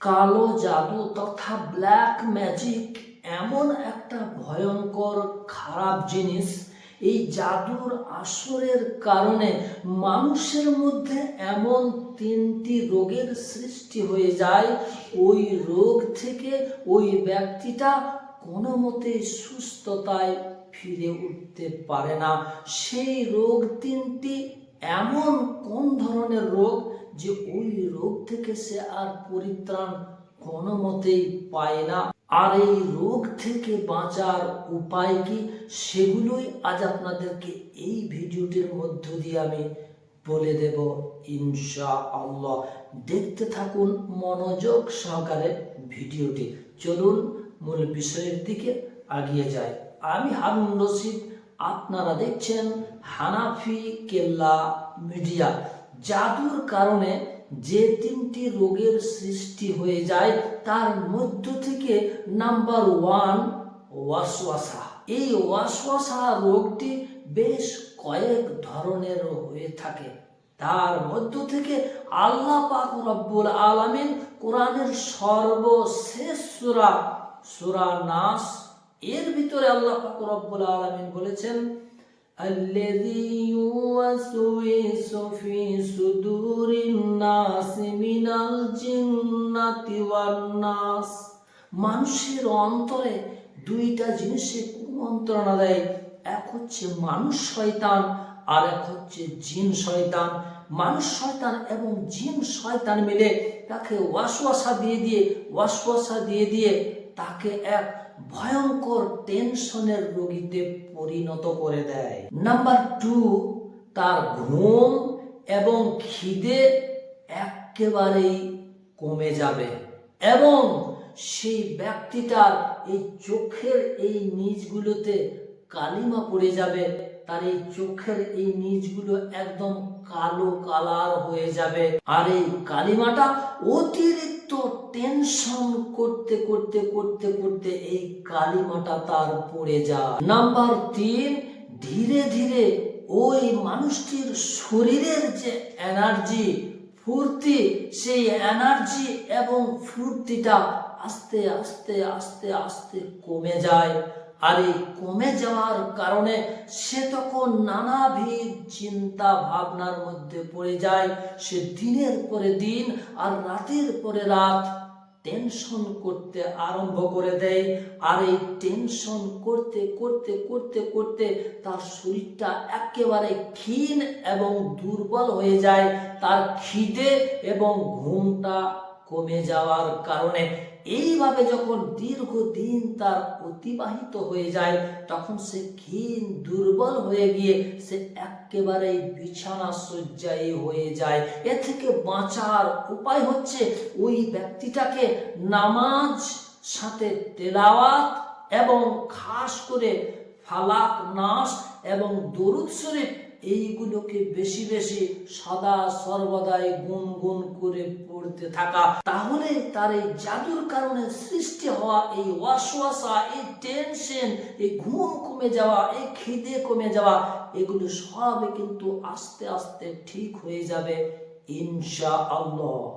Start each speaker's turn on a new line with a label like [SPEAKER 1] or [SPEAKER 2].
[SPEAKER 1] কালো জাদু তথা ব্ল্যাক ম্যাজিক এমন একটা ভয়ঙ্কর খারাপ জিনিস। এই জাদুর আসরের কারণে মানুষের মধ্যে এমন তিনটি রোগের সৃষ্টি হয়ে যায়। ওই রোগ থেকে ওই ব্যক্তিটা কোনো মতে সুস্থতায় ফিরে উঠতে পারে না। সেই রোগ তিনটি এমন কোন ধরনের রোগ? যে ওই রোগ থেকে সে আর পরিত্রাণ কোনো মতেই পায় না। আর এই রোগ থেকে বাঁচার উপায় কি? সেগুলোই আজ আপনাদেরকে এই ভিডিওটির মধ্য দিয়ে আমি বলে দেব ইনশা আল্লাহ দেখতে থাকুন মনোযোগ সহকারে ভিডিওটি। চলুন মূল বিষয়ের দিকে আগিয়ে যায় আমি হারুন রশিদ, আপনারা দেখছেন হানাফি কেল্লা মিডিয়া। জাদুর কারণে যে তিনটি রোগের সৃষ্টি হয়ে যায়, তার মধ্য থেকে নাম্বার ওয়ান ওয়াসওয়াসা। এই ওয়াসওয়াসা রোগটি বেশ কয়েক ধরনের হয়ে থাকে। তার মধ্য থেকে আল্লাহ পাক রব্বুল আলামিন কোরআনের সর্বশেষ সুরা সুরা নাস, এর ভিতরে আল্লাহ পাক রব্বুল আলামিন বলেছেন الذي يوسوس في صدور الناس من الجنة والناس মানুষের অন্তরে দুইটা জিনিসে কুমন্ত্রণা দেয় এক হচ্ছে মানুষ শয়তান আর এক হচ্ছে জিন শয়তান মানুষ শয়তান এবং জিন শয়তান মিলে তাকে ওয়াসওয়াসা দিয়ে দিয়ে ওয়াসওয়াসা দিয়ে দিয়ে তাকে এক ভয়ঙ্কর টেনশনের রোগীতে পরিণত করে দেয়। নাম্বার টু তার ঘুম এবং খিদে একেবারেই কমে যাবে এবং সেই ব্যক্তিটার এই চোখের এই নিচগুলোতে কালিমা পড়ে যাবে, তার এই চোখের এই নিচগুলো একদম কালো কালার হয়ে যাবে। আর এই কালিমাটা অতিরিক্ত টেনশন করতে করতে করতে করতে এই কালিমাটা তার পড়ে যায়। নাম্বার তিন, ধীরে ধীরে ওই মানুষটির শরীরের যে এনার্জি ফুর্তি, সেই এনার্জি এবং ফুর্তিটা আস্তে আস্তে আস্তে আস্তে কমে যায়। আর এই কমে যাওয়ার কারণে সে তখন নানাবিধ চিন্তা ভাবনার মধ্যে পড়ে যায়। সে দিনের পরে দিন আর রাতের পরে রাত টেনশন করতে আরম্ভ করে দেয়। আর এই টেনশন করতে করতে করতে করতে তার শরীরটা একেবারে ক্ষীণ এবং দুর্বল হয়ে যায়। তার খিদে এবং ঘুমটা কমে যাওয়ার কারণে এইভাবে যখন দীর্ঘদিন তার অতিবাহিত হয়ে যায়, তখন সে ক্ষীণ দুর্বল হয়ে গিয়ে সে একেবারে বিছানা শয্যায় হয়ে যায়। এ থেকে বাঁচার উপায় হচ্ছে ওই ব্যক্তিটাকে নামাজ সাথে তেলাওয়াত এবং খাস করে ফালাক নাস এবং দরুদ শরীফ এইগুলোকে বেশি বেশি সদা সর্বদাই গুনগুন করে পড়তে থাকা। তাহলে তার এই জাদুর কারণে সৃষ্টি হওয়া এই ওয়াসওয়াসা এই টেনশন এই ঘুম কমে যাওয়া, এই খিদে কমে যাওয়া, এগুলো সবই কিন্তু আস্তে আস্তে ঠিক হয়ে যাবে ইনশা আল্লাহ